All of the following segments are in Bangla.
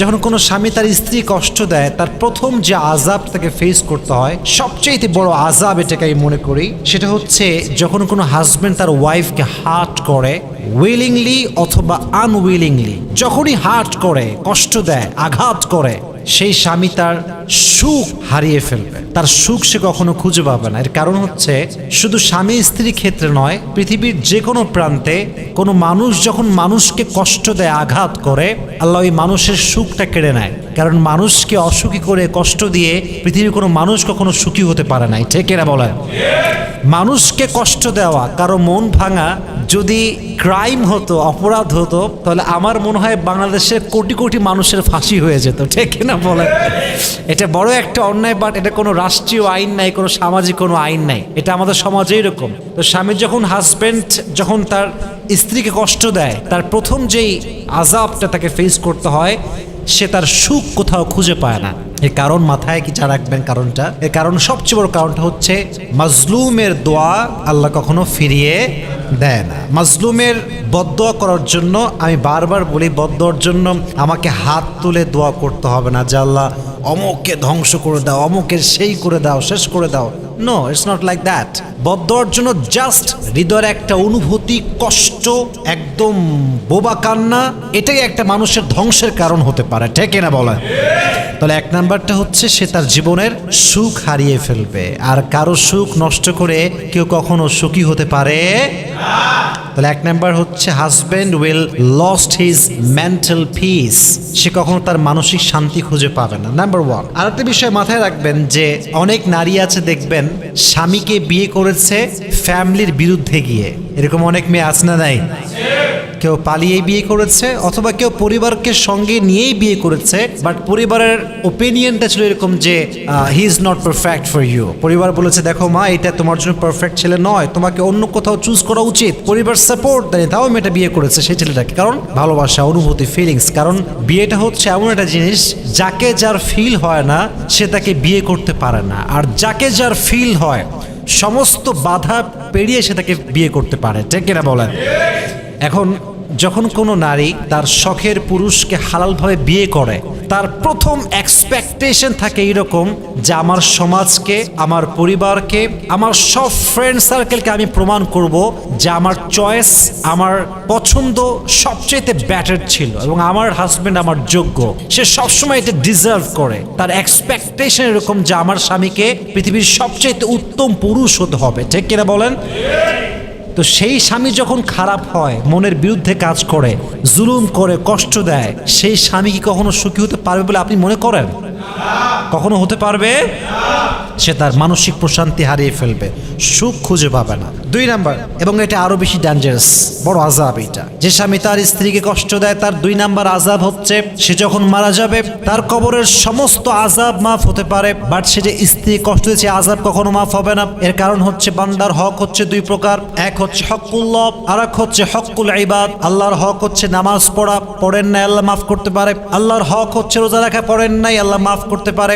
যখন কোনো স্বামী তার স্ত্রী কষ্ট দেয়, তার প্রথম যে আজাব তাকে ফেস করতে হয় সবচেয়ে বড় আজাব এটাকে আমি মনে করি, সেটা হচ্ছে যখন কোনো হাজব্যান্ড তার ওয়াইফকে হার্ট করে উইলিংলি অথবা আনউইলিংলি যখনই হার্ট করে, কষ্ট দেয়, আঘাত করে সেই স্বামী তার সুখ হারিয়ে ফেলবে। তার সুখ সে কখনো খুঁজে পাবে না। এর কারণ হচ্ছে, শুধু স্বামী স্ত্রীর ক্ষেত্রে নয়, পৃথিবীর যে কোনো প্রান্তে কোনো মানুষ যখন মানুষকে কষ্ট দেয়, আঘাত করে, আল্লাহ ওই মানুষের সুখটা কেড়ে নেয়। কারণ মানুষকে অসুখী করে, কষ্ট দিয়ে পৃথিবীর কোনো মানুষ কখনো সুখী হতে পারে নাই ঠিক এরা বলেন? মানুষকে কষ্ট দেওয়া, কারও মন ভাঙা যদি ক্রাইম হতো, অপরাধ হতো, তাহলে আমার মনে হয় বাংলাদেশের কোটি কোটি মানুষের ফাঁসি হয়ে যেত, ঠিক না বলেন? এটা বড় একটা অন্যায় বাট এটা কোনো রাষ্ট্রীয় আইন নাই, কোনো সামাজিক কোনো আইন নাই। এটা আমাদের সমাজে এরকম। তো স্বামী যখন হাজব্যান্ড যখন তার স্ত্রীকে কষ্ট দেয়, তার প্রথম যেই আজাবটা তাকে ফেস করতে হয় সে তার সুখ কোথাও খুঁজে পায় না। এর কারণ মাথায় কি চা রাখবেন কারণটা? এর কারণ সবচেয়ে বড় কারণটা হচ্ছে মাজলুমের দোয়া আল্লাহ কখনো ফিরিয়ে দেয় না। মাজলুমের বদোয়া করার জন্য আমি বারবার বলি বদোয়ার জন্য আমাকে হাত তুলে দোয়া করতে হবে না যে আল্লাহ অমুককে ধ্বংস করে দাও, অমুকের সেই করে দাও, শেষ করে দাও। No it's not like that বদর জন্য জাস্ট হৃদয়ের একটা অনুভূতি, কষ্ট, একদম বোবা কান্না, এটাই একটা মানুষের ধ্বংসের কারণ হতে পারে। ঠিক না বলা তাহলে এক নাম্বারটা হচ্ছে সে তার জীবনের সুখ হারিয়ে ফেলবে। আর কারও সুখ নষ্ট করে কেউ কখনো সুখী হতে পারে তাহলে এক নাম্বার হচ্ছে husband will lost his mental peace সে কখনো তার মানসিক শান্তি খুঁজে পাবে না। নাম্বার ওয়ান আরেকটা বিষয় মাথায় রাখবেন যে অনেক নারী আছে, দেখবেন স্বামীকে বিয়ে করেছে ফ্যামিলির বিরুদ্ধে গিয়ে। এরকম অনেক মেয়ে আছে না নাই? কেউ পালিয়ে বিয়ে করেছে অথবা কেউ পরিবারকে সঙ্গে নিয়েই বিয়ে করেছে বাট পরিবারের ওপিনিয়নটা ছিল এরকম যে he is not perfect for you পরিবার বলেছে, দেখো মা, এটা তোমার জন্য পারফেক্ট ছেলে নয়, তোমাকে অন্য কোথাও চুজ করা উচিত। পরিবার সাপোর্ট দেয় তাও মেয়েটা বিয়ে করেছে সেই ছেলেটাকে। কারণ ভালোবাসা, অনুভূতি ফিলিংস কারণ বিয়েটা হচ্ছে এমন একটা জিনিস, যাকে যার ফিল হয় না, সে তাকে বিয়ে করতে পারে না। আর যাকে যার ফিল হয়, সমস্ত বাধা পেরিয়ে সে তাকে বিয়ে করতে পারে। ঠিক কিনা বলেন? এখন যখন কোনো নারী তার শখের পুরুষকে হালালভাবে বিয়ে করে, তার প্রথম এক্সপেকটেশন থাকে এরকম যে আমার সমাজকে, আমার পরিবারকে, আমার সব ফ্রেন্ড সার্কেলকে আমি প্রমাণ করব যে আমার চয়েস আমার পছন্দ সবচেয়ে ব্যাটার ছিল এবং আমার হাজব্যান্ড আমার যোগ্য। সে সবসময় এটা ডিজার্ভ করে। তার এক্সপেকটেশন এরকম যে আমার স্বামীকে পৃথিবীর সবচেয়ে উত্তম পুরুষ হতে হবে। ঠিক কিনা বলেন? তো সেই স্বামী যখন খারাপ হয়, মনের বিরুদ্ধে কাজ করে, জুলুম করে, কষ্ট দেয়, সেই স্বামী কি কখনো সুখী হতে পারবে বলে আপনি মনে করেন? কখনো হতে পারবে? সে তার মানসিক প্রশান্তি হারিয়ে ফেলবে। সুখ খুঁজে পাবে না। দুই নাম্বার, এবং এটা আরও বেশি ডেঞ্জারাস বড় আজাব এটা। যে স্বামী তার স্ত্রীকে কষ্ট দেয়, তার দুই নাম্বার আজাব হচ্ছে, সে যখন মারা যাবে, তার কবরের সমস্ত আজাব মাফ হতে পারে বাট সে যে স্ত্রী কষ্ট দিয়েছে আজাব কখনো মাফ হবে না। এর কারণ হচ্ছে, বান্দার হক হচ্ছে দুই প্রকার। এক হচ্ছে হকুল্লভ আর এক হচ্ছে হকুল ইবাদ। আল্লাহর হক হচ্ছে নামাজ পড়া, পড়েন নাই, আল্লাহ মাফ করতে পারে। আল্লাহর হক হচ্ছে রোজা রাখা, পড়েন নাই, আল্লাহ মাফ করতে পারে।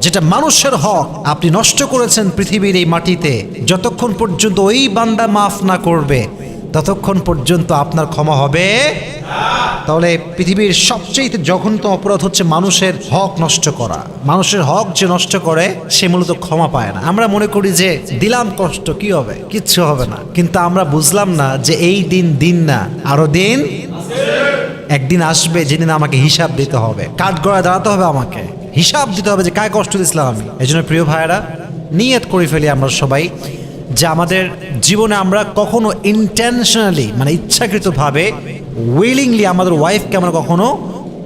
যেটা মানুষের হক, আপনি নষ্ট করেছেন পৃথিবীর এই মাটিতে। যতক্ষণ পর্যন্ত ওই বান্দা মাফ না করবে, ততক্ষণ পর্যন্ত আপনার ক্ষমা হবে। তাহলে পৃথিবীর সবচেয়ে জঘন্যতম অপরাধ হচ্ছে মানুষের হক নষ্ট করা। মানুষের হক যে নষ্ট করে, সে মূলত ক্ষমা পায় না। আমরা মনে করি যে, দিলাম কষ্ট, কি হবে? কিচ্ছু হবে না। কিন্তু আমরা বুঝলাম না যে এই দিন দিন না, আরও দিন একদিন আসবে যেদিন আমাকে হিসাব দিতে হবে। কাঠ গড়ায় দাঁড়াতে হবে আমাকে। হিসাব দিতে হবে যে কায় কষ্ট দিয়েছিলাম আমি। এই জন্য প্রিয় ভাইয়েরা নিয়ত করে ফেলি আমরা সবাই যে আমাদের জীবনে আমরা কখনো ইন্টেনশনালি মানে ইচ্ছাকৃতভাবে উইলিংলি আমাদের ওয়াইফকে আমরা কখনো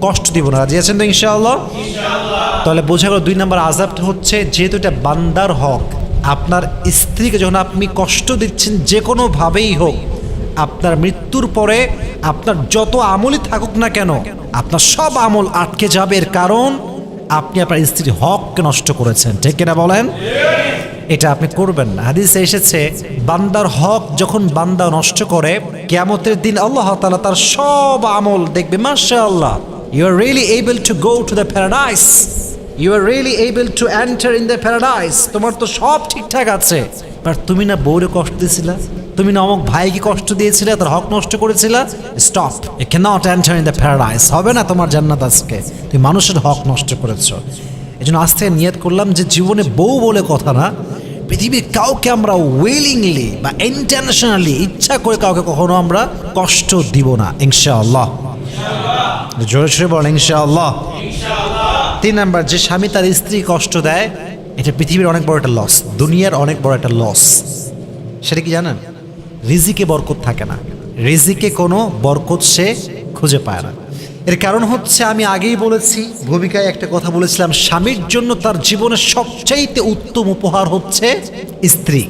কষ্ট দিব না। রাজি আছেন তো ইনশাআল্লাহ? তাহলে বোঝা গেল দুই নম্বর আজাবটা হচ্ছে যেহেতু এটা বান্দার হক আপনার স্ত্রীকে যখন আপনি কষ্ট দিচ্ছেন যে কোনোভাবেই হোক আপনার মৃত্যুর পরে আপনার যত আমলই থাকুক না কেন, আপনার সব আমল আটকে যাবে। এর কারণ, আপনি আপনার স্ত্রীর হককে নষ্ট করেছেন। ঠিক কিনা বলেন? এটা আপনি করবেন না। হাদিসে এসেছে, বান্দার হক যখন বান্দা নষ্ট করে, কেয়ামতের দিন আল্লাহ তাআলা তার সব আমল দেখবে মাশা আল্লাহ you are really able to go to the paradise you are really able to enter in the paradise তোমার তো সব ঠিকঠাক আছে। বাট তুমি না বউরে কষ্ট দিয়েছিলা? তুমি না অমুক ভাইকে কষ্ট দিয়েছিলে, তার হক নষ্ট করেছিলা? Stop a can in the paradise হবে না তোমার জান্নাত আজকে। তুমি মানুষের হক নষ্ট করেছ। এই জন্য আজ থেকে নিয়ত করলাম যে জীবনে বউ বলে কথা না। পৃথিবীর কাউকে আমরা উইলিংলি বা ইন্টারন্যাশনালি ইচ্ছা করে কাউকে কখনো আমরা কষ্ট দিব না, ইনশাআল্লাহ। জোরে সোরে বলেন, ইনশাআল্লাহ। তিন নাম্বার, যে স্বামী তার স্ত্রী কষ্ট দেয় এটা পৃথিবীর অনেক বড় একটা লস দুনিয়ার অনেক বড় একটা লস সেটা কি জানেন? রিজিকে বরকত থাকে না। রিজিকে কোনো বরকত সে খুঁজে পায় না। এর কারণ হচ্ছে আমি আগেই বলেছি, ভূমিকায় একটা কথা বলেছিলাম, স্বামীর জন্য তার জীবনের সবচাইতে উত্তম উপহার হচ্ছে স্ত্রী।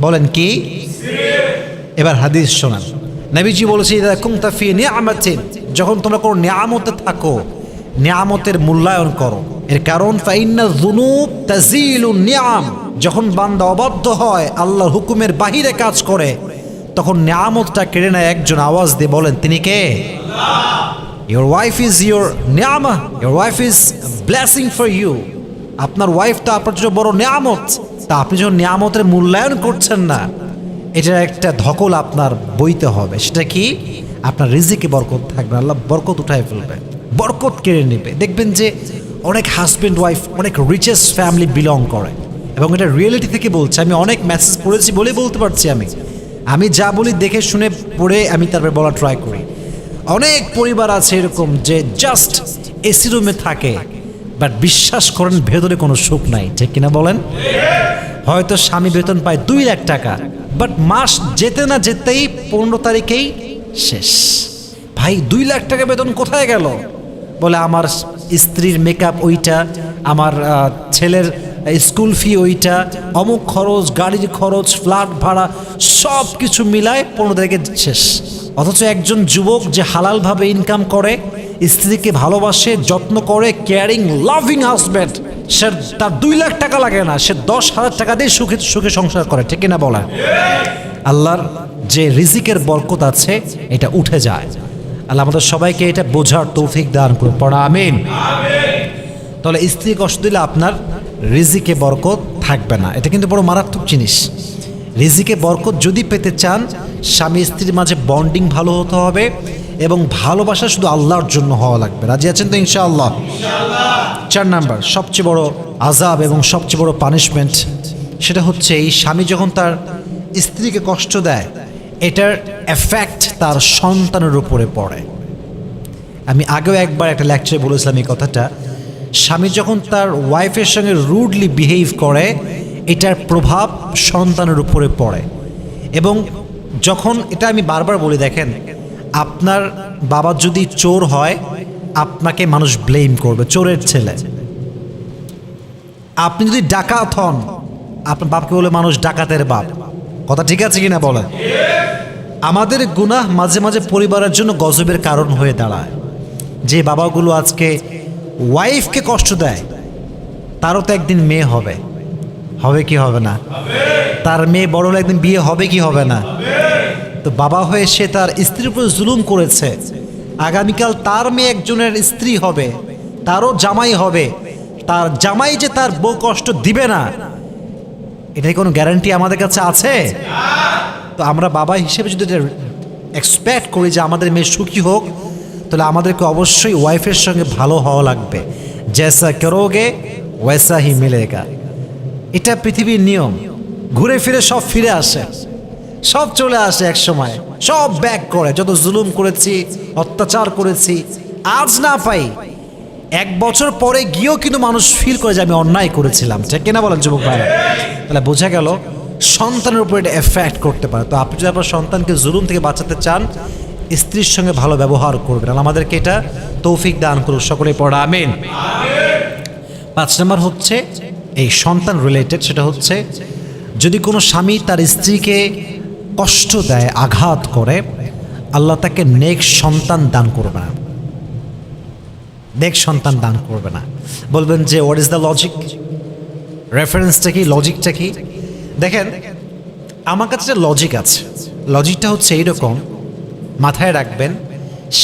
বলেন কি? এবার হাদিস শোনান। নবীজি বলেছে যখন তোমরা কোনো নিয়ামতে থাকো নিয়ামতের মূল্যায়ন করো। এর কারণ, ফাইন্না যুনুব তাজিলু নিয়াম। যখন বান্দা অবাধ্য হয়, আল্লাহর হুকুমের বাহিরে কাজ করে, তখন নিয়ামতটা কেড়ে নেয় একজন আওয়াজ দিয়ে বলেন, তিনি কে? Your wife is your নিয়ামা। Your wife is blessing for you আপনার ওয়াইফ তো আপনার জন্য বড় নিয়ামত। তা আপনি যখন নিয়ামতের মূল্যায়ন করছেন না, এটার একটা ধকল আপনার বইতে হবে। সেটা কি? আপনার রিজিকে বরকত থাকবে। আল্লাহ বরকত উঠায় ফেলবে বরকত কেড়ে নেবে। দেখবেন যে অনেক হাজব্যান্ড ওয়াইফ অনেক রিচেস্ট ফ্যামিলি বিলং করে। এবং এটা রিয়েলিটি থেকে বলছে। আমি অনেক মেসেজ পড়েছি বলে বলতে পারছি আমি। আমি যা বলি দেখে শুনে পড়ে আমি তারপরে বলা ট্রাই করি। অনেক পরিবার আছে এরকম যে জাস্ট এসি রুমে থাকে বাট বিশ্বাস করেন ভেতরে কোনো সুখ নাই। ঠিক কিনা বলেন? হয়তো স্বামী বেতন পায় দুই লাখ টাকা বাট মাস যেতে না যেতেই পনেরো তারিখেই শেষ। ভাই, দুই লাখ টাকা বেতন কোথায় গেল? বলে আমার স্ত্রীর মেকআপ ওইটা, আমার ছেলের স্কুল ফি ওইটা, অমুক খরচ, গাড়ির খরচ ফ্ল্যাট ভাড়া সব কিছু মিলায় পনেরো তারিখে শেষ। অথচ একজন যুবক যে হালালভাবে ইনকাম করে, স্ত্রীকে ভালোবাসে, যত্ন করে কেয়ারিং লাভিং হাজব্যান্ড সে তার দুই লাখ টাকা লাগে না, সে দশ হাজার টাকা দিয়ে সুখে সুখে সংসার করে, ঠিক না বলা আল্লাহর যে রিজিকের বরকত আছে, এটা উঠে যায়। আল্লাহ আমাদের সবাইকে এটা বোঝার তৌফিক দান করুন। পড়া আমিন। তাহলে স্ত্রী কষ্ট দিলে আপনার রিজিকে বরকত থাকবে না। এটা কিন্তু বড় মারাত্মক জিনিস। রিজিকে বরকত যদি পেতে চান স্বামী স্ত্রীর মাঝে বন্ডিং ভালো হতে হবে এবং ভালোবাসা শুধু আল্লাহর জন্য হওয়া লাগবে। রাজি আছেন তো ইনশাআল্লাহ? চার নাম্বার সবচেয়ে বড় আজাব এবং সবচেয়ে বড় পানিশমেন্ট সেটা হচ্ছে এই স্বামী যখন তার স্ত্রীকে কষ্ট দেয় এটার এফেক্ট তার সন্তানের উপরে পড়ে। আমি আগেও একবার একটা লেকচারে বলেছিলাম এই কথাটা। স্বামী যখন তার ওয়াইফের সঙ্গে রুডলি বিহেভ করে, এটার প্রভাব সন্তানের উপরে পড়ে। এবং যখন এটা আমি বারবার বলি, দেখেন, আপনার বাবা যদি চোর হয়, আপনাকে মানুষ ব্লেম করবে, চোরের ছেলে। আপনি যদি ডাকাত হন, আপনার বাপকে বলে মানুষ ডাকাতের বাপ। কথা ঠিক আছে কিনা বলেন? আমাদের গুনাহ মাঝে মাঝে পরিবারের জন্য গজবের কারণ হয়ে দাঁড়ায়। যে বাবাগুলো আজকে ওয়াইফকে কষ্ট দেয়, তারও তো একদিন মেয়ে হবে। হবে কি হবে না? তার মেয়ে বড় হলে একদিন বিয়ে হবে কি হবে না? তো বাবা হয়ে সে তার স্ত্রীর উপর জুলুম করেছে। আগামীকাল তার মেয়ে একজনের স্ত্রী হবে, তারও জামাই হবে। তার জামাই যে তার বউ কষ্ট দিবে না, এটাই কোনো গ্যারান্টি আমাদের কাছে আছে? তো আমরা বাবা হিসেবে যদি এক্সপেক্ট করি যে আমাদের মেয়ে সুখী হোক, তাহলে আমাদেরকে অবশ্যই ওয়াইফের সঙ্গে ভালো হওয়া লাগবে। জেসা করোগে, ওয়েসা হি মিলেগা। এটা পৃথিবীর নিয়ম। ঘুরে ফিরে সব ফিরে আসে। সব চলে আসে এক সময় সব ব্যাক করে। যত জুলুম করেছি, অত্যাচার করেছি, আজ না পাই, এক বছর পরে গিয়েও কিন্তু মানুষ ফিল করে যে আমি অন্যায় করেছিলাম। ঠিক কিনা বলেন যুবক ভাইরা? তাহলে বোঝা গেল সন্তানের উপর এটা এফেক্ট করতে পারে। তো আপনি যদি আপনার সন্তানকে জুলুম থেকে বাঁচাতে চান, স্ত্রীর সঙ্গে ভালো ব্যবহার করবেন। আর আমাদেরকে এটা তৌফিক দান করুন সকলে পড়া, আমিন। পাঁচ নম্বর হচ্ছে, এই সন্তান রিলেটেড সেটা হচ্ছে, যদি কোনো স্বামী তার স্ত্রীকে কষ্ট দেয়, আঘাত করে, আল্লাহ তাকে নেক সন্তান দান করবে না। নেক সন্তান দান করবে না। বলবেন যে হোয়াট ইজ দ্য লজিক রেফারেন্সটা কি? লজিকটা কি? দেখেন, আমার কাছে লজিক আছে লজিকটা হচ্ছে এইরকম, মাথায় রাখবেন,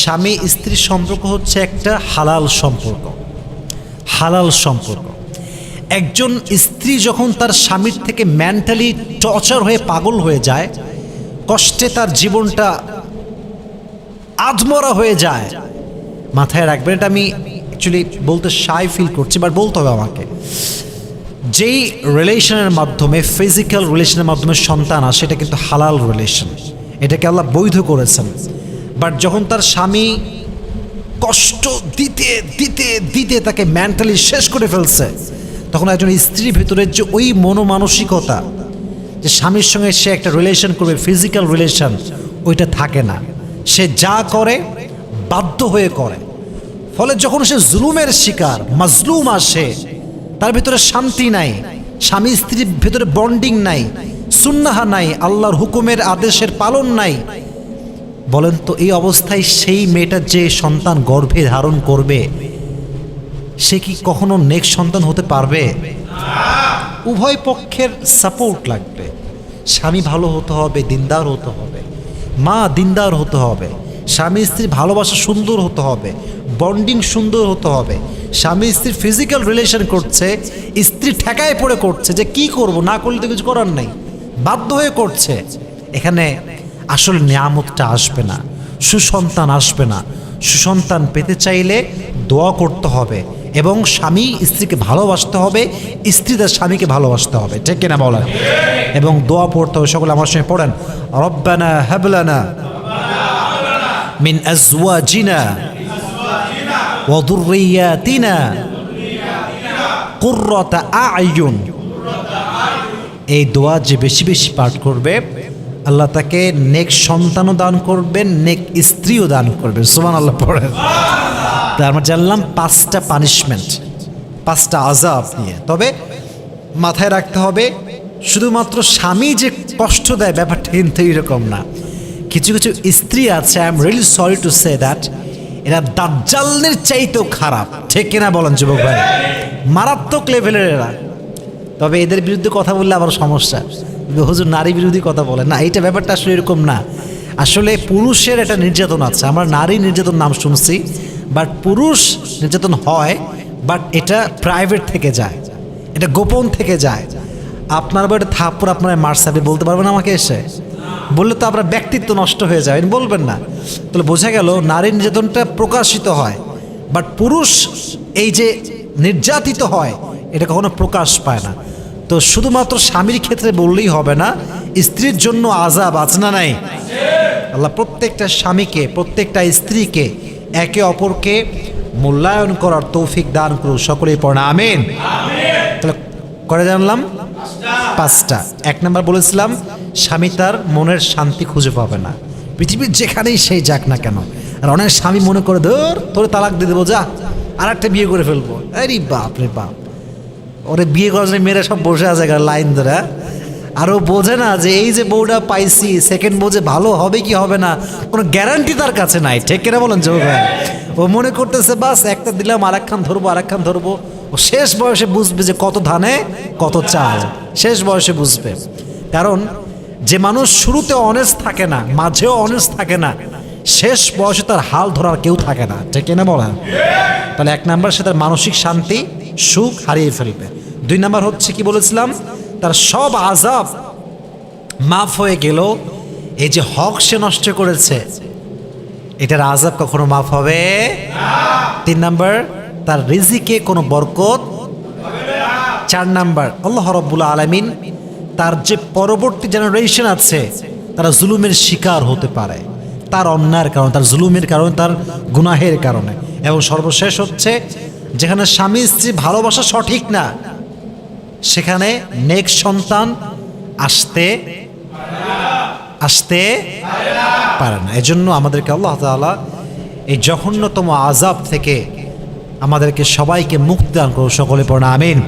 স্বামী স্ত্রীর সম্পর্ক হচ্ছে একটা হালাল সম্পর্ক হালাল সম্পর্ক। একজন স্ত্রী যখন তার স্বামীর থেকে মেন্টালি টর্চার হয়ে পাগল হয়ে যায়, কষ্টে তার জীবনটা আধমরা হয়ে যায়, মাথায় রাখবেন, এটা আমি অ্যাকচুয়ালি বলতে সাই ফিল করছি বাট বলতে হবে আমাকে। যেই রিলেশনের মাধ্যমে ফিজিক্যাল রিলেশনের মাধ্যমে সন্তান আসে, এটা কিন্তু হালাল রিলেশন এটাকে আল্লাহ বৈধ করেছেন। বাট যখন তার স্বামী কষ্ট দিতে দিতে দিতে তাকে মেন্টালি শেষ করে ফেলছে, তখন একজন স্ত্রীর ভেতরে যে ওই মনোমানসিকতা, যে স্বামীর সঙ্গে সে একটা রিলেশন করবে ফিজিক্যাল রিলেশন ওইটা থাকে না। সে যা করে, বাধ্য হয়ে করে। ফলে যখন সে জুলুমের শিকার, মাজলুম আসে তার ভিতরে শান্তি নাই, স্বামী স্ত্রীর ভেতরে বন্ডিং নাই, সুন্নাহা নাই, আল্লাহর হুকুমের আদেশের পালন নাই। বলেন তো, এই অবস্থায় সেই মেয়েটার যে সন্তান গর্ভে ধারণ করবে, সে কি কখনো নেক্সট সন্তান হতে পারবে? উভয় পক্ষের সাপোর্ট লাগবে। স্বামী ভালো হতে হবে, দিনদার হতে হবে। মা দিনদার হতে হবে। স্বামী স্ত্রীর ভালোবাসা সুন্দর হতে হবে বন্ডিং সুন্দর হতে হবে। স্বামী স্ত্রীর ফিজিক্যাল রিলেশন করছে, স্ত্রী ঠেকায় পড়ে করছে যে কি করব, না করলে তো কিছু করার নেই। বাধ্য হয়ে করছে। এখানে আসলে নিয়ামতটা আসবে না, সুসন্তান আসবে না। সুসন্তান পেতে চাইলে দোয়া করতে হবে এবং স্বামী স্ত্রীকে ভালোবাসতে হবে, স্ত্রী তার স্বামীকে ভালোবাসতে হবে। ঠিক কিনা বলেন? এবং দোয়া পড়তে হবে। সকলে আমার সঙ্গে পড়েন। রব্বানা হাবলানা মিন আজওয়াজিনা। وذرياتنا قرة أعين এই দোয়া যে বেশি বেশি পাঠ করবে আল্লাহ তাকে নেক সন্তানও দান করবেন নেক স্ত্রীও দান করবেন সুমান আল্লাহ পড়েন তা আমরা জানলাম পাঁচটা পানিশমেন্ট পাঁচটা আজাব নিয়ে তবে মাথায় রাখতে হবে শুধুমাত্র স্বামী যে কষ্ট দেয় ব্যাপারটা কিন্তু এরকম না কিছু কিছু স্ত্রী আছে I am really sorry to say that এরা দাজ্জালের চাইতেও খারাপ। ঠিক কিনা বলেন যুবক ভাই? মারাত্মক লেভেলের এরা। তবে এদের বিরুদ্ধে কথা বললে আবার সমস্যা। হুজুর নারী বিরোধী কথা বলে। না, এইটা ব্যাপারটা আসলে এরকম না। আসলে পুরুষের একটা নির্যাতন আছে। আমরা নারী নির্যাতন নাম শুনছি বাট পুরুষ নির্যাতন হয় বাট এটা প্রাইভেট থেকে যায়। এটা গোপন থেকে যায়। আপনার বাড়িতে থাপ্পর আপনার মারছে আপনি বলতে পারবেন আমাকে এসে? বললে তো আপনার ব্যক্তিত্ব নষ্ট হয়ে যায় বলবেন না। তাহলে বোঝা গেল নারীর নির্যাতনটা প্রকাশিত হয় বাট পুরুষ এই যে নির্যাতিত হয় এটা কখনো প্রকাশ পায় না। তো শুধুমাত্র স্বামীর ক্ষেত্রে বললেই হবে না স্ত্রীর জন্য আজাব আছে না নাই? আল্লাহ প্রত্যেকটা স্বামীকে প্রত্যেকটা স্ত্রীকে একে অপরকে মূল্যায়ন করার তৌফিক দান করুন সকলেই পড়ে আমিন। তাহলে করে জানলাম? পাঁচটা। এক নাম্বার বলেছিলাম স্বামী তার মনের শান্তি খুঁজে পাবে না। পৃথিবীর যেখানেই সেই যাক না কেন, আর অনেক স্বামী মনে করে, ধর, তোরে তালাক দিয়ে দেবো, যা আর একটা বিয়ে করে ফেলব। আরে বাপ রে বাপ। ওরে বিয়ে করার জন্য মেয়েরা সব বসে আছে লাইন ধরে। আর ও বোঝে না যে এই যে বউটা পাইছি সেকেন্ড বউ যে ভালো হবে কি হবে না, কোনো গ্যারান্টি তার কাছে নাই। ঠিক কিনা বলেন জৌ ভাই? ও মনে করতেছে, বাস, একটা দিলাম আর একখান ধরবো আর একখান ধরবো। ও শেষ বয়সে বুঝবে যে কত ধানে, কত চাল। শেষ বয়সে বুঝবে। কারণ যে মানুষ শুরুতে অনেস্ট থাকে না, মাঝেও অনেস্ট থাকে না, শেষ বয়সে তার হাল ধরার কেউ থাকে না। ঠিক কিনা বলেন? তাহলে এক নাম্বার সে তার মানসিক শান্তি, সুখ হারিয়ে ফেলবে। দুই নাম্বার হচ্ছে কি বলেছিলাম? তার সব আজাব মাফ হয়ে গেল। এই যে হক সে নষ্ট করেছে, এটার আজাব কখনো মাফ হবে? তিন নাম্বার, তার রিজিকে কোনো বরকত? চার নাম্বার, আল্লাহ রব্বুল আলমিন তার যে পরবর্তী জেনারেশন আছে, তারা জুলুমের শিকার হতে পারে। তার অন্যায়ের কারণে, তার জুলুমের কারণে, তার গুনাহের কারণে। এবং সর্বশেষ হচ্ছে, যেখানে স্বামী স্ত্রী ভালোবাসা সঠিক না, সেখানে নেক্সট সন্তান আসতে আসতে পারে না। এজন্য আমাদেরকে আল্লাহ তাআলা এই জঘন্যতম আজাব থেকে আমাদেরকে সবাইকে মুক্তি দান করো সকলে পড়া আমিন।